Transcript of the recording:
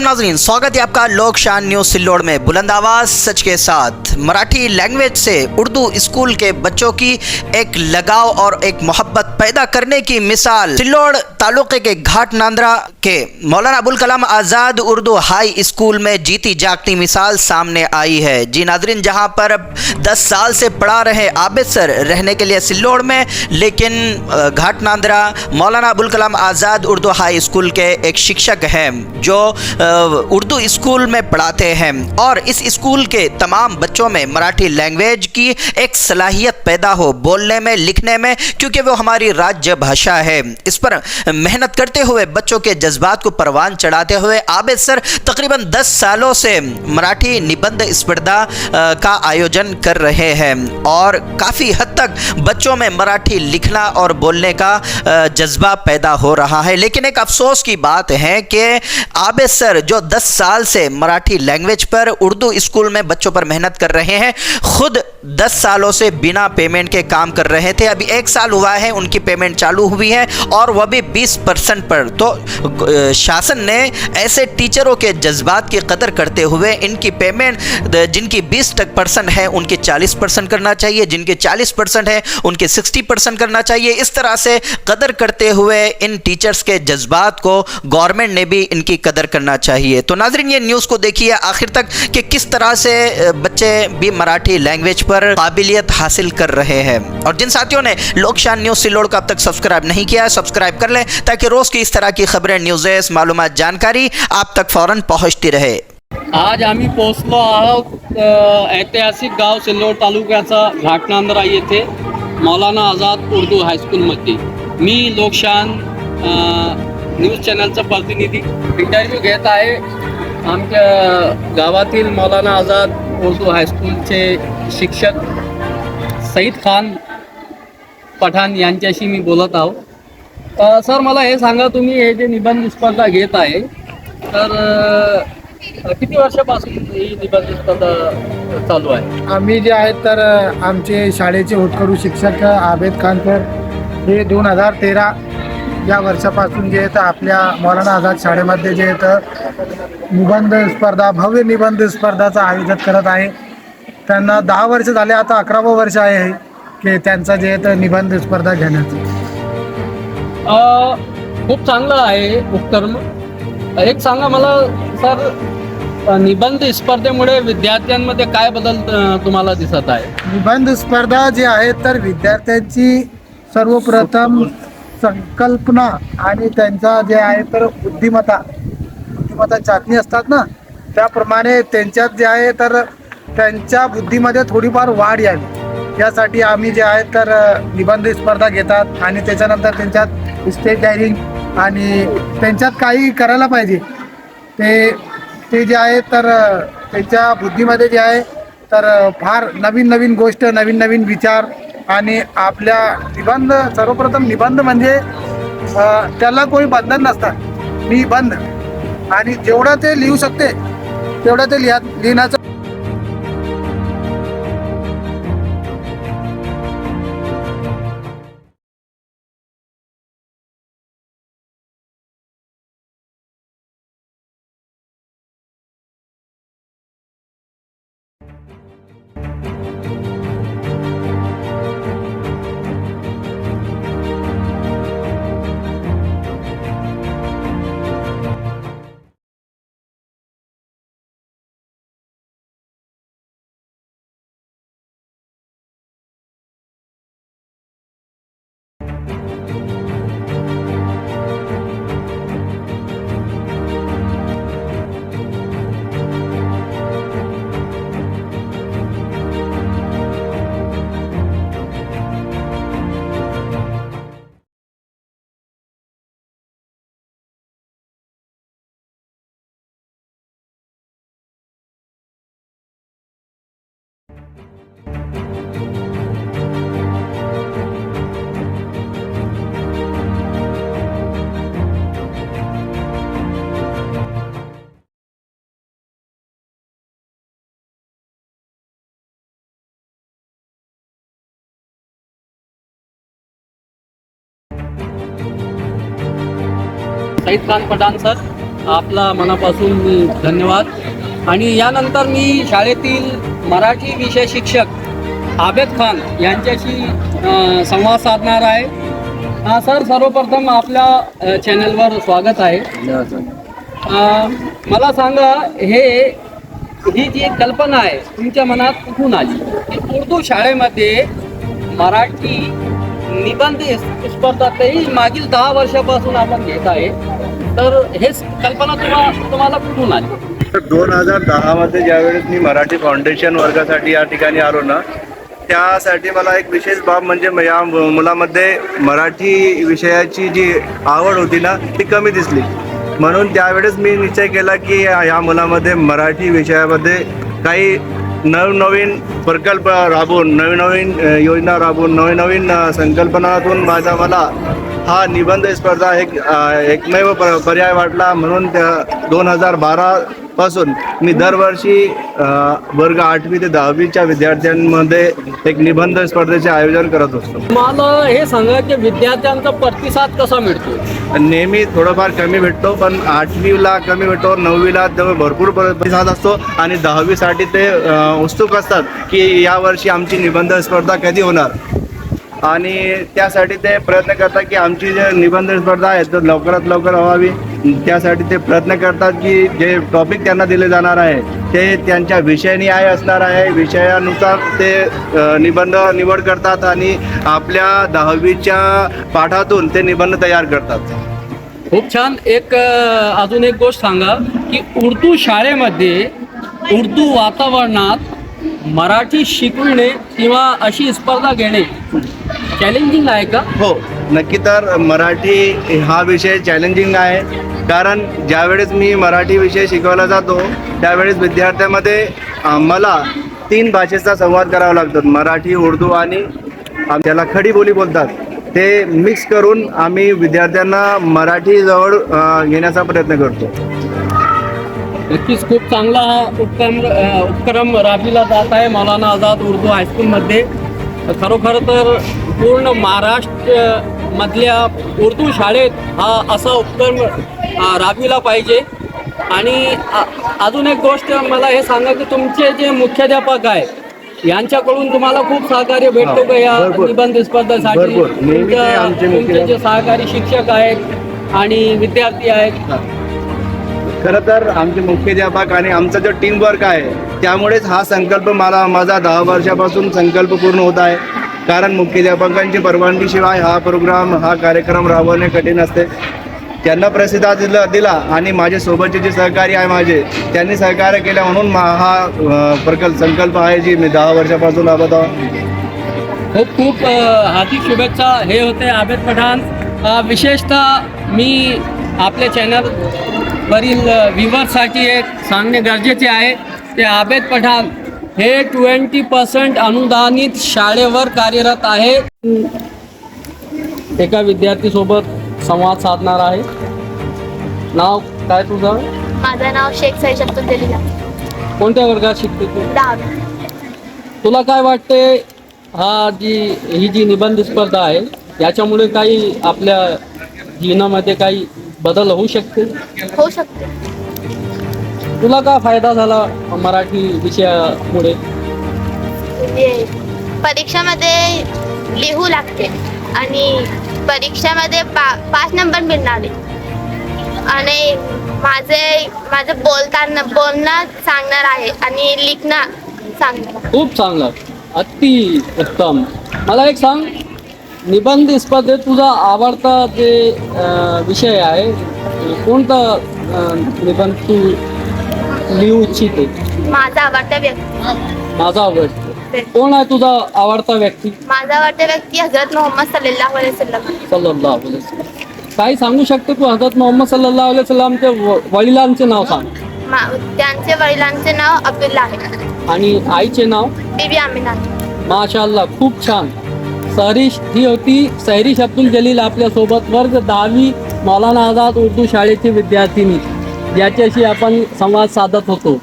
नमस्कार नाजरीन, स्वागत है आपका लोक शान न्यूज़ सिल्लोड में। बुलंद आवाज़, सच के साथ। मराठी लैंग्वेज से उर्दू स्कूल के बच्चों की एक लगाव और एक मोहब्बत पैदा करने की मिसाल। सिल्लोड तालुके के घाट नांद्रा के मौलाना अबुल कलाम आज़ाद उर्दू हाई स्कूल में जीती जागती मिसाल सामने आई है। जी नाजरीन, जहाँ पर 10 साल से पढ़ा रहे आबिद सर रहने के लिए सिल्लोड में, लेकिन घाट नांद्रा मौलाना अबुल कलाम आज़ाद उर्दू हाई स्कूल के एक शिक्षक हैं, जो उर्दू स्कूल में पढ़ाते हैं और इस स्कूल के तमाम बच्चों में मराठी लैंग्वेज की एक सलाहियत पैदा हो बोलने में, लिखने में, क्योंकि वो हमारी राज्य भाषा है। इस पर मेहनत करते हुए बच्चों के जज्बात को परवान चढ़ाते हुए आबिद सर तकरीबन 10 सालों से मराठी निबंध स्पर्धा का आयोजन कर रहे हैं और काफ़ी हद तक बच्चों में मराठी लिखना और बोलने का जज्बा पैदा हो रहा है। लेकिन एक अफसोस की बात है कि आबिद सर जो 10 साल से मराठी लैंग्वेज पर उर्दू स्कूल में बच्चों पर मेहनत कर रहे हैं, खुद 10 सालों से बिना पेमेंट के काम कर रहे थे। अभी एक साल हुआ है, उनकी पेमेंट चालू हुई है और वह भी 20 परसेंट पर। तो शासन ने ऐसे टीचरों के जज्बात की कदर करते हुए इनकी पेमेंट जिनकी 20 तक परसेंट है, उनकी 40 परसेंट करना चाहिए, जिनके 40 परसेंट है, उनके 60 परसेंट करना चाहिए। इस तरह से कदर करते हुए इन टीचर्स के जज्बात को गवर्नमेंट ने भी इनकी कदर करना चाहिए। तो नाजरीन, ये न्यूज़ को देखिए आखिर तक कि किस तरह से बच्चे भी मराठी लैंग्वेज पर काबिलियत हासिल कर रहे हैं। और जिन साथियों ने लोकशान न्यूज़ सिल्लोड को अब तक सब्सक्राइब नहीं किया है सब्सक्राइब कर लें ताकि रोज़ की इस तरह की खबरें न्यूज़ेस मालूम जानकारी आप तक फ़ौरन पहुँचती रहे। आज आम्ही पोहोचलो आहोत ऐतिहासिक गाव सिल्लोड तालुक्याचा घाटनांद्रा येथे, मौलाना आझाद उर्दू हायस्कूलमध्ये मी लोकशान न्यूज चॅनलचा प्रतिनिधी इंटरव्ह्यू घेत आहे. आमच्या गावातील मौलाना आझाद उर्दू हायस्कूलचे शिक्षक सईद खान पठाण यांच्याशी मी बोलत आहो. सर मला हे सांगा तुम्ही हे जे निबंध स्पर्धा घेत आहे तर किती वर्षापासून ही निबंध स्पर्धा चालू आहे? आम्ही जे आहेत तर आमचे शाळेचे होतकरू शिक्षक आबेद खानकर हे दोन हजार तेरा या वर्षापासून जे आहेत आपल्या मौलाना आझाद शाळेमध्ये जे आहेत निबंध स्पर्धा भव्य निबंध स्पर्धाचं आयोजन करत आहे. त्यांना दहा वर्ष झाले आता अकरावं वर्ष आहे की त्यांचं जे आहे तर निबंध स्पर्धा घेण्याचं. खूप चांगलं आहे उपक्रम एक सांगा मला सर निबंध स्पर्धेमुळे विद्यार्थ्यांमध्ये काय बदल तुम्हाला दिसत आहे? निबंध स्पर्धा जी आहे तर विद्यार्थ्यांची सर्वप्रथम संकल्पना आणि त्यांचा जे आहे तर बुद्धिमत्ता बुद्धिमत्ता चाचणी असतात ना त्याप्रमाणे त्यांच्यात जे आहे तर त्यांच्या बुद्धीमध्ये थोडीफार वाढ यावी. यासाठी आम्ही जे आहे तर निबंध स्पर्धा घेतात आणि त्याच्यानंतर त्यांच्यात स्टेट डायरिंग आणि त्यांच्यात काही करायला पाहिजे. ते ते जे आहे तर त्यांच्या बुद्धीमध्ये जे आहे तर फार नवीन नवीन गोष्ट नवीन नवीन विचार आणि आपल्या निबंध सर्वप्रथम निबंध म्हणजे त्याला कोणी बंधन नसतात निबंध. आणि जेवढं ते लिहू शकते तेवढं ते लिहा लिहिण्याचं सईद खान पठाण सर आपला मनापासून मी धन्यवाद. आणि यानंतर मी शाळेतील मराठी विषय शिक्षक आबेद खान यांच्याशी संवाद साधणार आहे. हा सर सर्वप्रथम आपल्या चॅनलवर स्वागत आहे. मला सांगा हे ही जी कल्पना आहे तुमच्या मनात कुठून आली? की उर्दू शाळेमध्ये मराठी निबंध स्पर्धा तेही मागील दहा वर्षापासून आपण घेत आहे. तर हे कल्पना तुम्हाला तुम्हाला कुठून आली? दोन हजार दहामध्ये ज्यावेळेस मी मराठी फाउंडेशन वर्गासाठी या ठिकाणी आलो ना त्यासाठी मला एक विशेष बाब म्हणजे या मु- मुलामध्ये मराठी विषयाची जी आवड होती ना ती कमी दिसली. म्हणून त्यावेळेस मी निश्चय केला की ह्या या मुलामध्ये मराठी विषयामध्ये काही नवनवीन प्रकल्प राबवून नवीन नवीन योजना राबवून नवनवीन संकल्पनातून माझा मला हा निबंध स्पर्धा एक एकमेव प- पर्याय वाटला. म्हणून त्या दोन हजार बारा पासून मी दरवर्षी वर्ग आठवी ते दहावीच्या विद्यार्थ्यांमध्ये एक निबंध स्पर्धेचे आयोजन करत असतो. मला हे सांगा की विद्यार्थ्यांचा प्रतिसाद कसा मिळतो? नेहमी थोडंफार कमी भेटतो पण आठवीला कमी भेटतो नववीला तेव्हा भरपूर प्रतिसाद असतो आणि दहावीसाठी ते उत्सुक असतात की यावर्षी आमची निबंध स्पर्धा कधी होणार. आणि त्यासाठी ते प्रयत्न करतात की आमची जे निबंध स्पर्धा आहे तर लवकरात लवकर व्हावी. त्यासाठी ते प्रयत्न करतात की जे टॉपिक त्यांना दिले जाणार आहे ते त्यांच्या विषयनिहाय असणार आहे. विषयानुसार ते निबंध निवड करतात आणि आपल्या दहावीच्या पाठातून ते निबंध तयार करतात. खूप छान. एक अजून एक गोष्ट सांगा की उर्दू शाळेमध्ये उर्दू वातावरणात मराठी शिकविणे किंवा अशी स्पर्धा घेणे चॅलेंजिंग आहे का? हो नक्की तर मराठी हा विषय चॅलेंजिंग आहे. कारण ज्यावेळेस मी मराठी विषय शिकवला जातो त्यावेळेस विद्यार्थ्यामध्ये मला तीन भाषेचा संवाद करावा लागतो. मराठी उर्दू आणि ज्याला त्याला खडी बोली बोलतात ते मिक्स करून आम्ही विद्यार्थ्यांना मराठी जवळ घेण्याचा प्रयत्न करतो. नक्कीच खूप चांगला हा उपक्रम उपक्रम राबविला जात आहे मौलाना आझाद उर्दू हायस्कूलमध्ये खरोखर तर पूर्ण महाराष्ट्र मधल्या उर्दू शाळेत हा असा उपक्रम राबविला पाहिजे. आणि अजून एक गोष्ट मला हे सांगा की तुमचे जे मुख्याध्यापक आहे यांच्याकडून तुम्हाला खूप सहकार्य भेटतो का या. निबंध स्पर्धेसाठी? तुमचे जे सहकारी शिक्षक आहेत आणि विद्यार्थी आहेत. खरं तर आमचे मुख्याध्यापक आणि आमचा जो टीमवर्क आहे त्यामुळेच हा संकल्प मला माझा दहा वर्षापासून संकल्प पूर्ण होत आहे. कारण मुख्याध्यापकांची परवानगीशिवाय हा प्रोग्राम हा कार्यक्रम राबवणे कठीण असते. त्यांना प्रसिद्ध दिला दिला आणि माझे सोबतचे जे सहकारी आहे माझे त्यांनी सहकार्य केलं म्हणून हा प्रकल्प संकल्प आहे जी मी दहा वर्षापासून राबत आहोत खूप खूप हार्दिक शुभेच्छा. हे होते आबेद पठाण. विशेषतः मी आपले चॅनल चॅनलवरील व्ह्युअर्ससाठी एक सांगणे गरजेचे आहे. ते आबेद पठाण हे ट्वेंटी पर्सेंट अनुदानित शाळेवर कार्यरत आहे. एका विद्यार्थीसोबत संवाद साधणार आहे. नाव काय तुझं? माझं नाव शेख अब्दुल आहे. कोणत्या वर्गात शिकते तू? दहावी. तुला काय वाटते हा जी ही जी निबंध स्पर्धा आहे याच्यामुळे काही आपल्या जीवनामध्ये काही बदल होऊ शकते होऊ शकते तुला काय फायदा झाला मराठी विषयामुळे? म्हणजे परीक्षामध्ये लिहू लागते आणि परीक्षामध्ये पा पाच नंबर मिळणारे आणि माझे माझं बोलताना बोलणं सांगणार आहे आणि लिखणं सांगणार. आहे. खूप चांगलं. अति उत्तम. मला एक सांग निबंध स्पर्धेत तुझा आवडता जे विषय आहे कोणता निबंध तू लिहू इच्छिते? माझा आवडता व्यक्ती. माझा आवडतो. कोण आहे तुझा आवडता व्यक्ती? माझा आवडता व्यक्ती हजरत मोहम्मद सल्लल्लाहु अलैहि वसल्लम. सल्लल्लाहु अलैहि वसल्लम. काही सांगू शकते तू हजरत मोहम्मद सल्लल्लाहु अलैहि वसल्लमचे व- वडिलांचे नाव सांग. मा त्यांचे वडिलांचे नाव अब्दुल्ला आहे. आणि आईचे नाव? बीबी आमिना. माशाल्लाह खूप छान. सहरीश ही होती. सैरीश अब्दुल जलील आपल्यासोबत वर्ग दहावी मौलाना आझाद उर्दू शाळेची विद्यार्थिनी. ज्याच्याशी आपण संवाद साधत होतो.